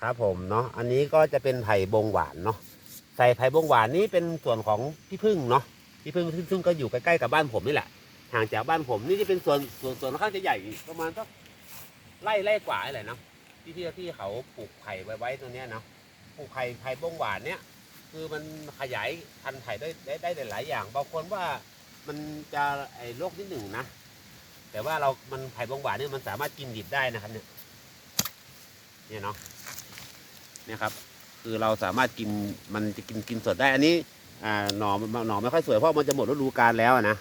ครับผมเนาะอันนี้ก็จะเป็นไผ่บงหวานเนาะใส่ไผ่บงหวานนี้เป็นส่วนของพี่พึ่งเนาะพี่พึ่งซึ่งก็อยู่ใกล้ๆกับบ้านผมนี่แหละห่างจากบ้านผมนี่จะเป็นส่วนส่วนส่วนค่อนข้างจะใหญ่ประมาณสักไร่ไร่กว่าอะไรเนาะที่ที่ที่เขาปลูกไผ่ไว้ไว้ตรงเนี้ยเนาะปลูกไผ่ไผ่บงหวานเนี้ยคือมันขยายพันธุ์ไผ่ได้ได้ได้หลายอย่างบางคนว่ามันจะไอ้โรคนิดหนึ่งนะแต่ว่าเรามันไผ่บงหวานเนี่ยมันสามารถกินดิบได้นะครับเนี่ยเนี่ยเนาะ นี่ยครับ คือเราสามารถกินมันจะกินกินสดได้อันนี้อ่าหน่อหน่อไม่ค่อยสวยเพราะมันจะหมดฤดูกาลแล้วนะ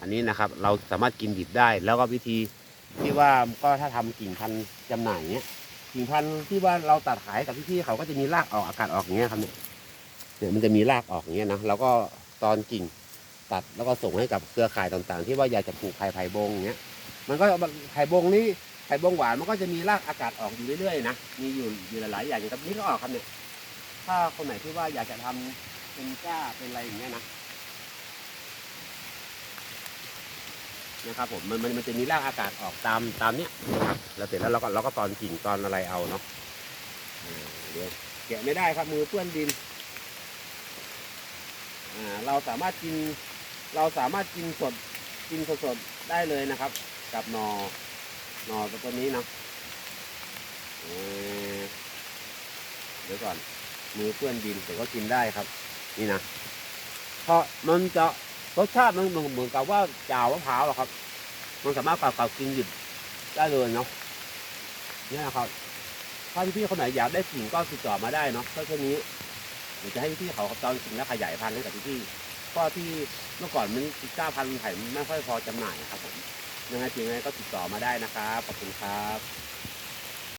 อันนี้นะครับเราสามารถกินดิบได้ แล้วก็วิธีที่ว่าก็ถ้าทำกิ่งพันธุ์จำหน่ายเนี้ยกิ่งพันธุ์ที่ว่าเราตัดขายกับพี่ๆเขาก็จะมีรากออกอากาศออกอย่างเงี้ยครับเนี่ยเนี่ยมันจะมีรากออกอย่างเงี้ยนะแล้วก็ตอนกิ่งตัดแล้วก็ส่งให้กับเครือข่ายต่างๆ ที่ว่าอยากจะปลูกไผ่ไผ่บงอย่างเงี้ยมันก็ไผ่บงนี่ ไผ่บงหวานมันก็จะมีรากอากาศออกอยู่เรื่อยๆนะมีอยู่อยู่หลายๆอย่างอย่างกับนี่ก็ออกครับเนี่ยถ้าคนไหนที่ว่าอยากจะทำเป็นก้าเป็นอะไรอย่างเงี้ยนะนะครับผมมันมันมันจะมีรากอากาศออกตามตามเนี้ยนะครับแล้วเสร็จแล้วเราก็เราก็ตอนกิ่งตอนอะไรเอาเนาะเดี๋ยวแกะไม่ได้ครับมือเปื้อนดินอ่าเราสามารถกิน เราสามารถกินสดกินสดๆได้เลยนะครับ กับนอ หนอตัวนี้เนาะเเดี๋ยวก่อนมือเปื้อนดินแต่ก็กินได้ครับ นี่นะเพราะมันจะรสชาติมันเหมือนกับว่าจ่าวมะพร้าวหรอครับ มันสามารถเก่าๆกินหยุดได้เลยเนาะนี่นะครับ ถ้าพี่ๆคนไหนอยากได้กิ่งก็ติดต่อมาได้เนาะก็แค่นี้เดี๋ยวจะให้พี่เขาตอนกิ่งแล้วขยายพันธุ์ให้กับพี่ๆเพราะที่เมื่อก่อนมันเจ้าพันธุ์ไผ่ไม่ค่อยพอจำหน่ายครับผม ยังไงถึงไงก็ติดต่อมาได้นะครับ ขอบคุณครับ